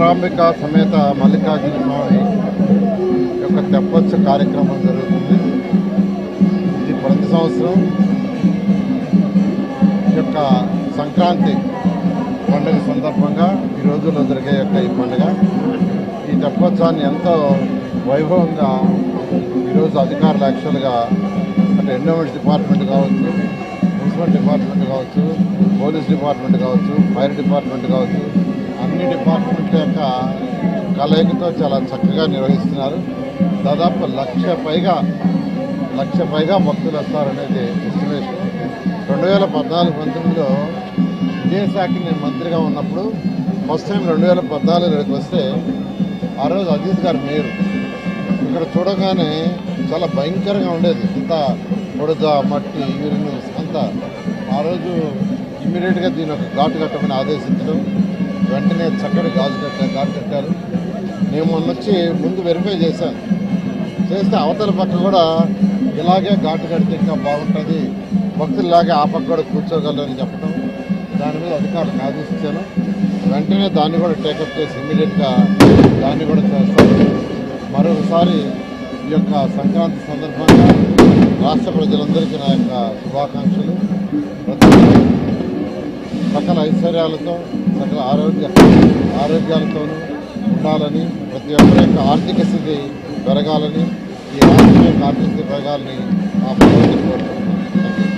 నెల్లూరులో సమేత మల్లికార్జున స్వామి యొక్క తెప్పొచ్చ కార్యక్రమం జరుగుతుంది. ఇది ప్రతి సంవత్సరం ఈ యొక్క సంక్రాంతి పండుగ సందర్భంగా ఈ రోజుల్లో జరిగే యొక్క ఈ పండుగ. ఈ తెప్పోత్సవాన్ని ఎంతో వైభవంగా ఈరోజు అధికారులు యాక్చువల్గా అంటే ఎండోమెంట్స్ డిపార్ట్మెంట్ కావచ్చు మున్సిపల్ డిపార్ట్మెంట్ కావచ్చు పోలీస్ డిపార్ట్మెంట్ కావచ్చు ఫైర్ డిపార్ట్మెంట్ కావచ్చు అన్ని డిపార్ట్మెంట్ల యొక్క కలయికతో చాలా చక్కగా నిర్వహిస్తున్నారు. దాదాపు లక్ష పైగా లక్ష పైగా భక్తులు వస్తారనేది ఎస్టిమేషన్ రెండు వేల పద్నాలుగు పంతొమ్మిదిలో ఇదే నేను మంత్రిగా ఉన్నప్పుడు ఫస్ట్ టైం రెండు వేల పద్నాలుగులోకి వస్తే ఆ రోజు అజీత్ గారు మేయర్. ఇక్కడ చూడగానే చాలా భయంకరంగా ఉండేది. ఇంత బుడద మట్టి యూరిన్ అంతా. ఆ రోజు ఇమ్మీడియట్గా దీని ఒక ఘాటు కట్టమని ఆదేశించడం వెంటనే చక్కటి గాజు కట్టారు ఘాటు కట్టారు. నేను మొన్న వచ్చి ముందు వెరిఫై చేశాను. చేస్తే అవతల పక్క కూడా ఇలాగే ఘాటు కడితే ఇంకా బాగుంటుంది. భక్తులు ఆ పక్క కూడా కూర్చోగలరని చెప్పడం దాని మీద అధికారులకు ఆదేశించాను వెంటనే దాన్ని కూడా టేకప్ చేసి ఇమీడియట్గా దాన్ని కూడా చేస్తాను మరొకసారి ఈ యొక్క సంక్రాంతి సందర్భంగా రాష్ట్ర ప్రజలందరికీ నా యొక్క శుభాకాంక్షలు. ప్రతి సకల ఐశ్వర్యాలతో సకల ఆరోగ్య ఆరోగ్యాలతోనూ ఉండాలని ప్రతి ఒక్కరి యొక్క ఆర్థిక స్థితి పెరగాలని ఈ రాష్ట్రం యొక్క ఆర్థిక స్థితి పెరగాలని ఆ ప్రభుత్వం కోరుకుంటున్నాను.